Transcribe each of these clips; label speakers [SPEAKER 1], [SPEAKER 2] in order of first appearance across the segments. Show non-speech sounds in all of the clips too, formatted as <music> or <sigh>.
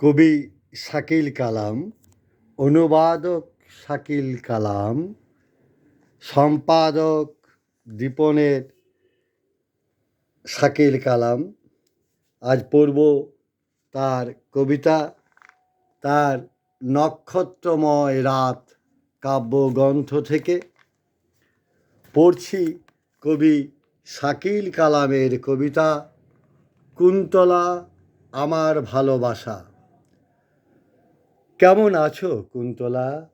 [SPEAKER 1] কবি শাকিল কালাম, অনুবাদক শাকিল কালাম, সম্পাদক দীপনের শাকিল কালাম। আজ পড়ব তার কবিতা, তার নক্ষত্রময় রাত কাব্যগ্রন্থ থেকে। পড়ছি কবি শাকিল কালামের কবিতা, কুন্তলা আমার ভালোবাসা। কেমন আছো কুন্তলা?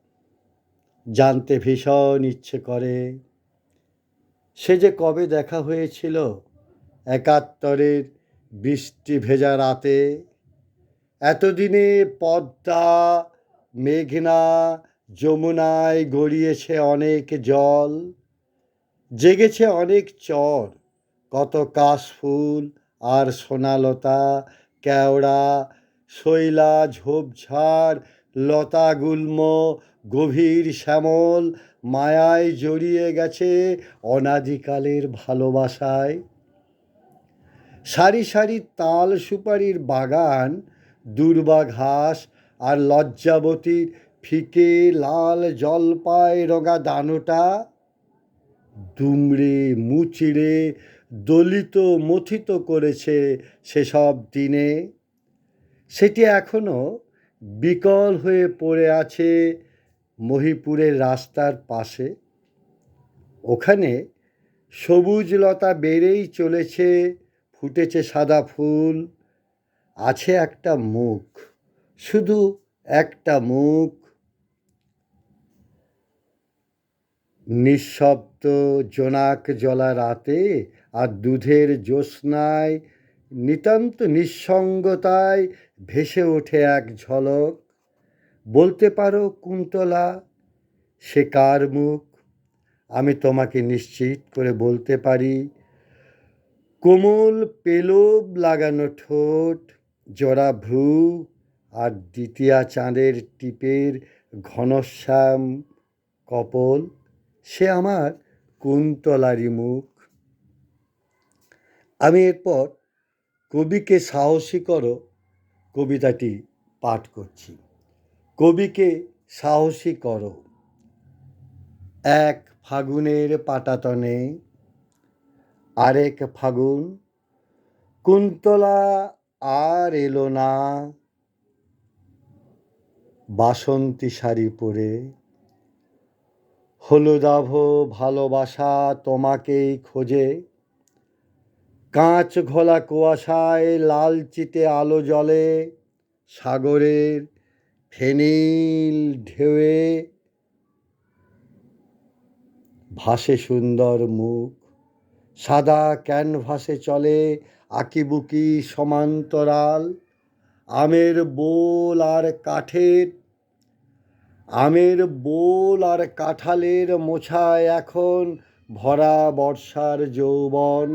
[SPEAKER 1] জানতে ভীষণ ইচ্ছে করে। সে যে কবে দেখা হয়েছিল একাত্তরের বৃষ্টি ভেজা রাতে? এতদিনে পদ্মা, মেঘনা, যমুনায় গড়িয়েছে অনেক জল, জেগেছে অনেক চর। কত কাশফুল আর সোনালতা, কেওড়া শৈলা ঝোপঝাড় লতা গুল্ম, গভীর শ্যামল মায়ায় জড়িয়ে গেছে অনাদিকালের ভালোবাসায়। সারি সারি তাল সুপারির বাগান, দুর্বা ঘাস আর লজ্জাবতীর ফিকে লাল জলপায় রঙা দানোটা, দুমড়ে মুচিড়ে দলিত মথিত করেছে সেসব দিনে। সেটি এখনও বিকল হয়ে পড়ে আছে মহিপুরের রাস্তার পাশে। ওখানে সবুজ লতা বেড়েই চলেছে, ফুটেছে সাদা ফুল, আছে একটা মুখ, শুধু একটা মুখ। নিঃশব্দ জোনাক জলা রাতে আর দুধের জ্যোৎস্নায়, নিতান্ত নিঃসঙ্গতায় ভেসে ওঠে এক ঝলক। বলতে পারো কুন্তলা, সে কার মুখ? আমি তোমাকে নিশ্চিত করে বলতে পারি, কোমল পেলব লাগানো ঠোঁট জোড়া ভ্রু আর দ্বিতীয়া চাঁদের টিপের ঘনশ্যাম কপল, সে আমার কুন্তলারি মুখ। আমি এরপর কবিকে সাহসী করো কবিতাটি পাঠ করছি। কবিকে সাহসী করো। এক ফাগুনের পাটাতনে আরেক ফাগুন কুন্তলা আর এলো না। বাসন্তী শাড়ি পরে হলুদাভ ভালোবাসা তোমাকেই খোঁজে। কাঁচ ঘোলা কুয়াশায় লাল চিটে আলো জলে সাগরের ফেনিল ঢেউয়ে ভাসে সুন্দর মুখ, সাদা ক্যানভাসে চলে আঁকিবুকি সমান্তরাল, আমের বোল আর কাঠের, আমের বোল আর কাঁঠালের মোছায় এখন ভরা বর্ষার যৌবন।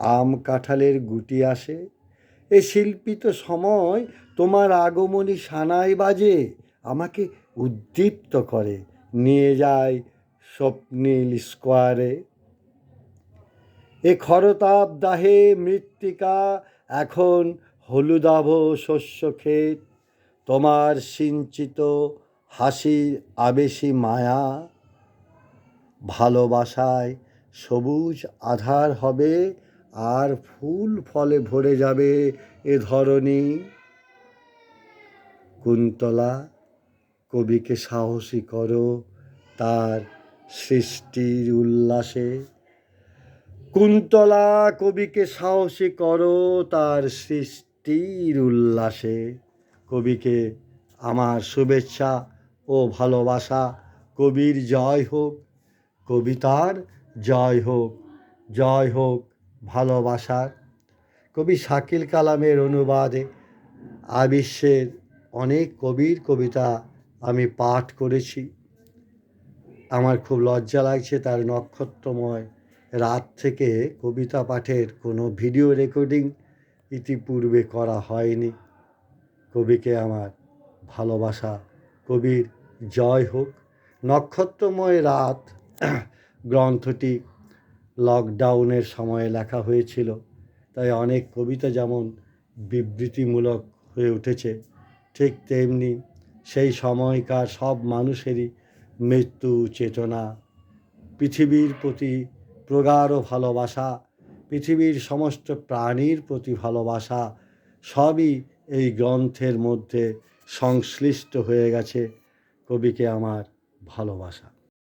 [SPEAKER 1] আম কাঁঠালের গুটি আসে। এ শিল্পিত সময়, তোমার আগমনী সানাই বাজে, আমাকে উদ্দীপ্ত করে, নিয়ে যায় স্বপ্নীল স্কোয়ারে। এ খরতাপ দাহে মৃত্তিকা, এখন হলুদাভ শস্য ক্ষেত, তোমার সিঞ্চিত হাসি আবেশি মায়া, ভালোবাসায় সবুজ আধার হবে আর ফুল ফলে ভরে যাবে এ ধরনী কুন্তলা, কবিকে সাহসী করো তার সৃষ্টির উল্লাসে। কুন্তলা, কবিকে সাহসী করো তার সৃষ্টির উল্লাসে। কবিকে আমার শুভেচ্ছা ও ভালোবাসা, কবির জয় হোক, কবিতার জয় হোক জয় হোক। ভালোবাসার। কবি শাকিল কালামের অনুবাদে আবিশ্বের অনেক কবির কবিতা আমি পাঠ করেছি। আমার খুব লজ্জা লাগছে তার নক্ষত্রময় রাত থেকে কবিতা পাঠের কোনো ভিডিও রেকর্ডিং ইতিপূর্বে করা হয়নি। কবিকে আমার ভালোবাসা কবির জয় হোক। নক্ষত্রময় রাত <clears throat> গ্রন্থটি লকডাউনের সময়ে লেখা হয়েছিল। তাই অনেক কবিতা যেমন বিবৃতিমূলক হয়ে উঠেছে, ঠিক তেমনি সেই সময়কার সব মানুষেরই মৃত্যু চেতনা। পৃথিবীর প্রতি প্রগাঢ় ভালোবাসা, পৃথিবীর সমস্ত প্রাণীর প্রতি ভালোবাসা, সবই এই গ্রন্থের মধ্যে সংশ্লিষ্ট হয়ে গেছে কবিকে আমার ভালোবাসা।